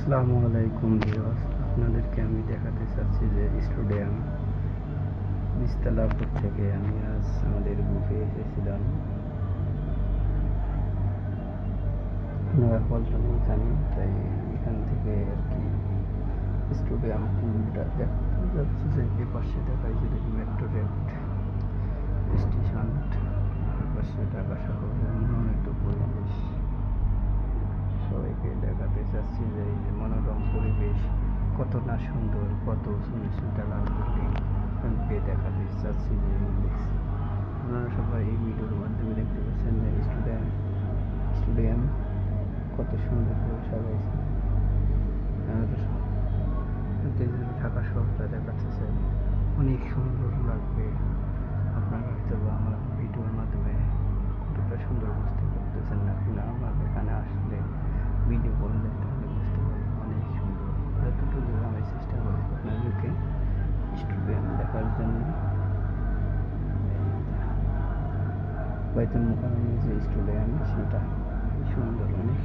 আসসালামু আলাইকুম ভিউয়ার্স, আপনাদেরকে আমি দেখাতে চাচ্ছি যে স্টুডিয়াম বিস্তালাপুর থেকে আমি আজ আমাদের বুকে এসেছিলাম। আমরা পল্টন জানি, তাই এখান থেকে আর কি স্টুডিয়াম দেখতে যাচ্ছি যে এ পাশে দেখাই যে দেখি মেট্রো রেল। কত না সুন্দর কত সুন্দর তালা বিল্ডিং দেখাতে চাচ্ছি যে আপনারা সবাই এই ভিডিওর মাধ্যমে দেখতে পাচ্ছেন যে স্টুডেন্ট স্টুডিয়াম কত সুন্দর করে সাজাইছে। আর ঢাকা শহরটা দেখাচ্ছে অনেক সুন্দর বাইতুল মুকাররমে যে স্টুডিয়াম সেটা সুন্দর অনেক